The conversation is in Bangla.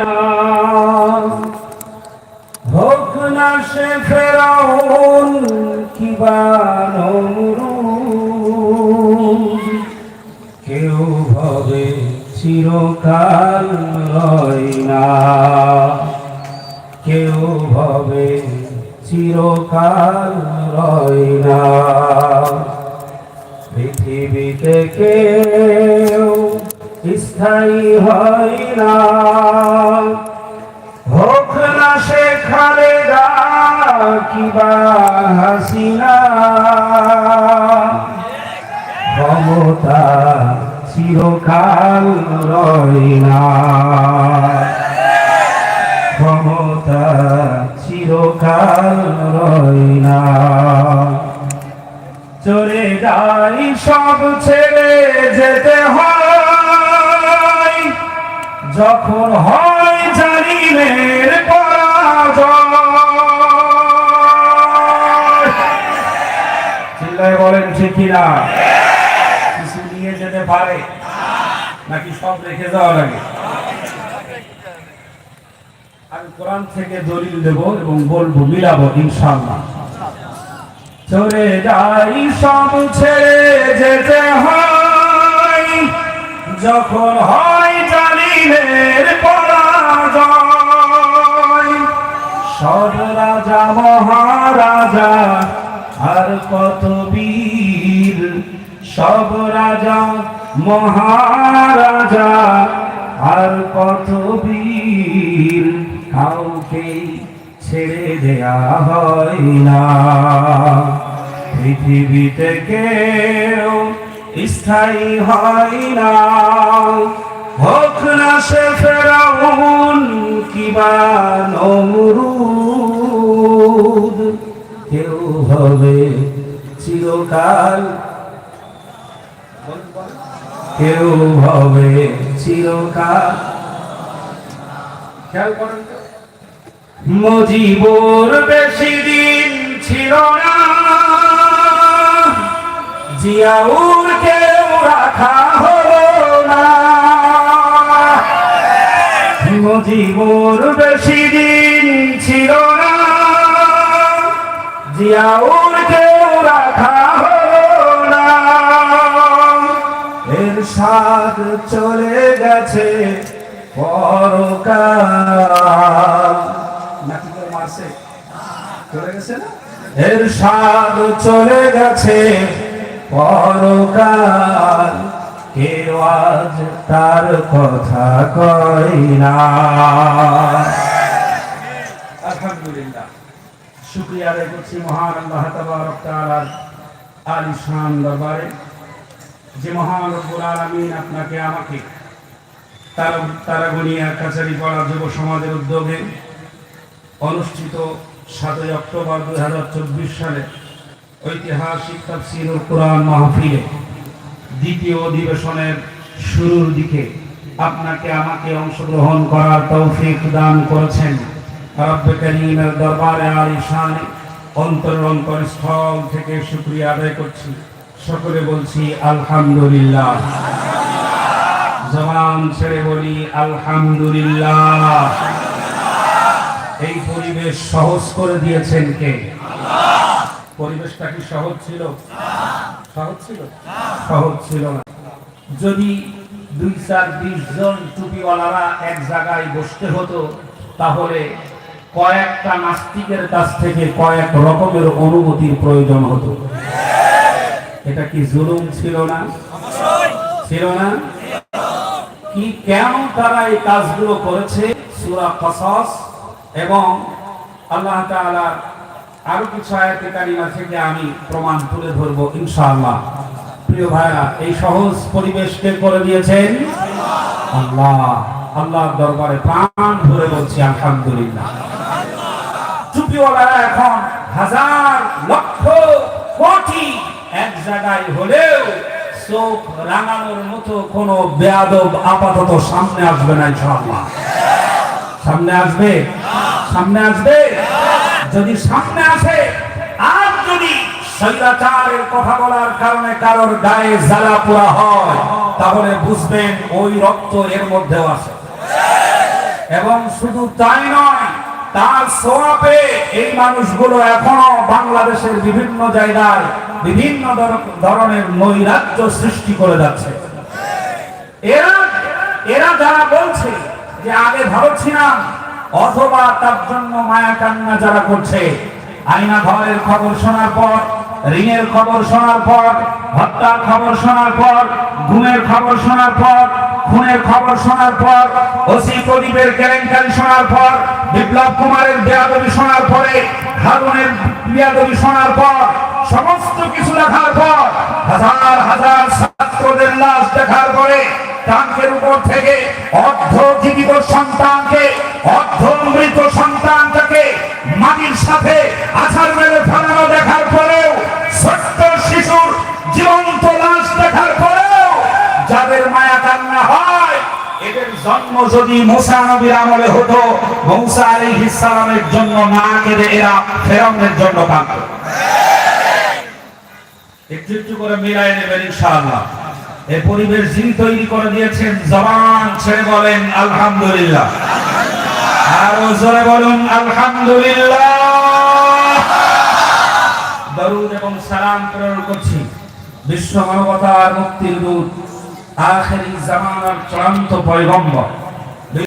না। হোক না সে ফেরাউন কিবা কেউ ভবে চিরকাল রয় না। কেউ ভবে চিরকাল রয় না। পৃথিবীতে কেউ স্থায়ী হয় না। হোক না সে খালেদা কিবা হাসিনা। ক্ষমতা চিরকাল রয় না। ক্ষমতা চিরকাল রয় না। চলে যাই সব ছেড়ে যেতে হয় যখন হয় পরাজয়। চিল্লায় বলেন, ঠিক কিনা কিছু নিয়ে যেতে পারে, নাকি সব রেখে যাওয়া লাগে? আমি কোরআন থেকে দলিল দেব এবং বলব, মিলাবো, ইনশাআল্লাহ। চলে যাই, সব ছেড়ে যেতে হয়। যখন হয় পরাজয়। সব রাজা, মহারাজা, আর কত বীর? সব রাজা, মহারাজা, আর কত বীর? কাউকে ছেড়ে দেয়া হয় না। পৃথিবীতে কেউ স্থায়ী হয় না। হোক না ফেরাউন কিবা নমরুদ? কেউ হবে চিরকাল, কেউ হবে চিরকাল। খেয়াল করেন তো? বেশি দিন ছিল না, জিয়াউর মজিবুর বেশি দিন ছিল না। জিয়াউর কেউ রাখা না। চলে গেছে পরকাল। মারছে। চলে গেছে এর স্বাদ চলে গেছে পরকাল। কেউ আজ তার কথা কয় না। আলহামদুলিল্লাহ। শুক্রিয়া আদায় করছি মহান আল্লাহ তাবারক তাআলার আলিশান দরবারে। যে মহান রব্বুল আলামিন আপনাকে আমাকে তার তারাগনিয়া কাছারি পাড়া যুব সমাজের উদ্যোগে অনুষ্ঠিত সাতই অক্টোবর দুই হাজার চব্বিশ সালে ঐতিহাসিক তাফসিরুল কোরআন মাহফিলে দ্বিতীয় অধিবেশনের শুরুর দিকে আপনাকে আমাকে অংশগ্রহণ করার তৌফিক দান করেছেন। দরবারে আর অন্তরস্থল থেকে আদায় করছি। সকলে বলছি, আলহামদুলিল্লাহ। জবান ছেড়ে বলি, আলহামদুলিল্লাহ। এই পরিবেশ সহজ করে দিয়েছেন কে? পরিবেশটা কি সহজ ছিল? সহজ ছিল না। যদি দুই চার বিশ জন টুপিওয়ালারা এক জায়গায় বসতে হতো, তাহলে কয়েকটা নাস্তিকের কাছ থেকে কয়েক রকমের অনুমতির প্রয়োজন হতো। এটা কি জুলুম ছিল না? ছিল না? কি কেন তারা এই কাজগুলো করেছে? সূরা কসস এবং আল্লাহ তাআলা আরও কিছু আয়াতে কারিমা থেকে আমি প্রমাণ তুলে ধরবো, ইনশাআল্লাহ। প্রিয় ভাইরা এই সহজ পরিবেশকে করে দিয়েছেন? আল্লাহ। আল্লাহর দরবারে প্রাণ ভরে বলছি, আলহামদুলিল্লাহ। টুপিওয়ালারা এখন হাজার লক্ষ কোটি এক জায়গায় হলেও চোখ রাঙানোর মতো কোনো বেয়াদব আপাতত সামনে আসবে না, ইনশাআল্লাহ। সামনে আসবে? সামনে আসবে? যদি সামনে আসে, আর যদি স্বৈরাচারের কথা বলার কারণে কারোর গায়ে জ্বালা পোড়া হয়, তাহলে বুঝবেন ওই রক্ত এর মধ্যেও আছে। এবং শুধু তাই নয়, তার সোয়াপে এই মানুষগুলো এখনও বাংলাদেশের বিভিন্ন জায়গায় বিভিন্ন ধর- ধরনের নৈরাজ্য সৃষ্টি করে যাচ্ছে। এরা এরা যারা বলছে যে, আগে ভালো ছিলাম অথবা তার জন্য মায়া কান্না যারা করছে, আইনা ঘরের খবর শোনার পর, ঋণের খবর শোনার পর, হত্যার খবর শোনার পর গুমের খবর শোনার পর, খুনের খবর শোনার পর, ওসি প্রদীপের কেলেঙ্কারি শোনার পর, বিপ্লব কুমারের বেয়াদবি শোনার পরে, হারুনের বেয়াদবি শোনার পর, সমস্ত কিছু দেখার পর, হাজার হাজার ছাত্রদের লাশ দেখার পরে ট্যাঙ্কের উপর থেকে অর্ধ জীবিত সন্তানকে অর্ধ মৃত সন্তানটাকে মাটির সাথে আছাড় মেরে ফেলানো দেখার পরেও, ছোট্ট শিশুর জীবন্ত লাশ দেখার পরেও যাদের মায়া কান্না হয়, এদের জন্ম যদি মুসা নবীর আমলে হতো, মৌসা আলাইহিস জন্য না কেঁদে এরা জন্য কাঁদত। একটু একটু করে মিলাই নেবেন ইনশাআল্লাহ। এই পরিবেশ যিনি তৈরি করে দিয়েছেন জবান ছেড়ে বলেন, আলহামদুলিল্লাহ। আরও জোরে বলুন, আলহামদুলিল্লাহ। দরুদ এবং সালাম প্রেরণ করছি। বিশ্ব মানবতার মুক্তির দূত, আখেরি জামানার চূড়ান্ত পয়গম্বর।